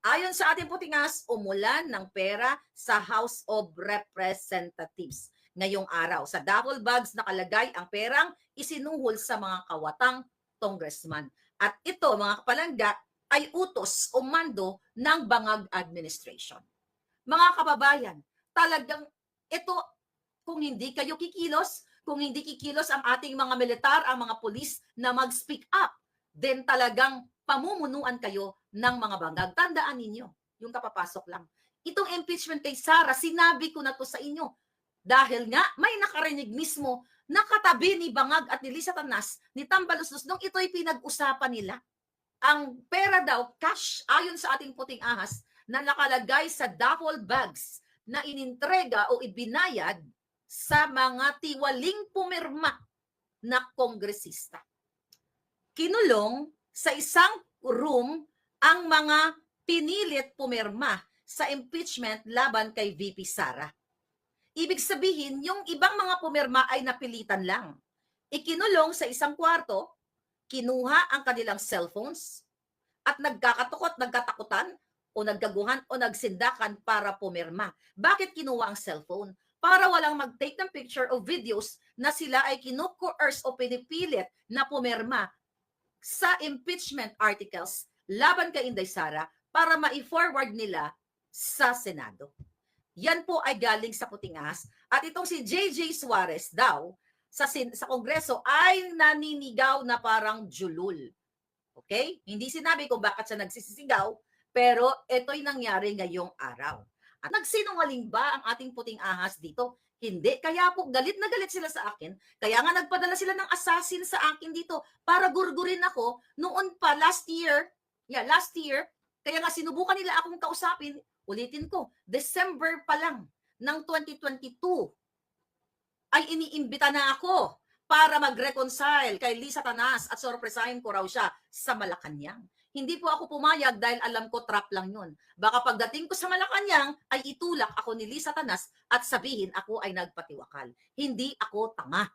Ayon sa ating putingas, umulan ng pera sa House of Representatives ngayong araw. Sa duffel bags nakalagay ang perang isinuhol sa mga kawatang congressman. At ito, mga kapalangga, ay utos o mando ng Bangag Administration. Mga kababayan, talagang ito, kung hindi kayo kikilos, kung hindi kikilos ang ating mga militar, ang mga pulis na mag-speak up, then talagang pamumunuan kayo ng mga bangag. Tandaan ninyo, yung kapapasok lang. Itong impeachment kay Sara, sinabi ko na to sa inyo. Dahil nga, may nakarinig mismo na katabi ni Bangag at ni Lisa Tanas, ni Tambaluslos, nung ito'y pinag-usapan nila. Ang pera daw, cash, ayon sa ating puting ahas, na nakalagay sa duffel bags na inintrega o ibinayad sa mga tiwaling pumirma na kongresista. Kinulong sa isang room ang mga pinilit pumirma sa impeachment laban kay VP Sara. Ibig sabihin, yung ibang mga pumirma ay napilitan lang. Ikinulong sa isang kwarto, kinuha ang kanilang cellphones, at nagkakatukot, nagkatakutan, o naggaguhan o nagsindakan para pumirma. Bakit kinuha ang cellphone? Para walang mag-take ng picture o videos na sila ay kinukoerce o pinipilit na pumirma sa impeachment articles laban kay Inday Sara para ma-forward nila sa Senado. Yan po ay galing sa puting ahas. At itong si JJ Suarez daw sa, sa Kongreso ay naninigaw na parang julul. Okay? Hindi sinabi kung bakit siya nagsisisigaw, pero ito'y nangyari ngayong araw. At nagsinungaling ba ang ating puting ahas dito? Hindi. Kaya po, galit na galit sila sa akin. Kaya nga nagpadala sila ng assassin sa akin dito para gurgurin ako noon pa last year. Yeah, last year. Kaya nga sinubukan nila akong kausapin. Ulitin ko, December pa lang ng 2022 ay iniimbita na ako para mag-reconcile kay Lisa Tanas at sorpresahin ko raw siya sa Malacanang. Hindi po ako pumayag dahil alam ko trap lang yun. Baka pagdating ko sa Malacanang ay itulak ako ni Lisa Tanas at sabihin ako ay nagpatiwakal. Hindi ako tanga.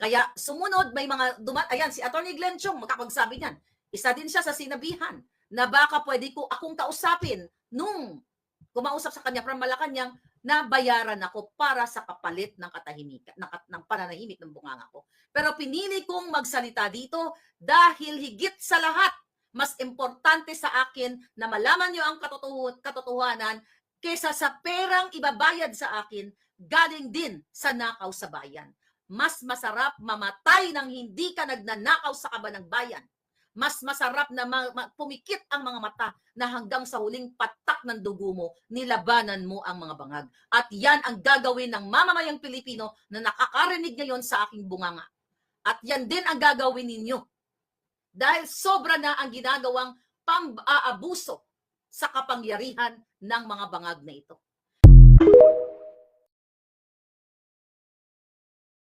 Kaya sumunod may mga dumat ayan si Attorney Glenn Chong makapagsabi niyan. Isa din siya sa sinabihan na baka pwede ko akong kausapin nung kumausap sa kanya from Malacanang na bayaran ako para sa kapalit ng katahimikan ng, ng pananahimik ng bunganga ko. Pero pinili kong magsalita dito dahil higit sa lahat mas importante sa akin na malaman niyo ang katotohu- katotohanan kesa sa perang ibabayad sa akin galing din sa nakaw sa bayan. Mas masarap mamatay nang hindi ka nagnanakaw sa kaba ng bayan. Mas masarap na ma- ma- pumikit ang mga mata na hanggang sa huling patak ng dugo mo, nilabanan mo ang mga bangag. At yan ang gagawin ng mamamayang Pilipino na nakakarinig ngayon sa aking bunganga. At yan din ang gagawin ninyo dahil sobra na ang ginagawang pang-aabuso sa kapangyarihan ng mga bangag na ito.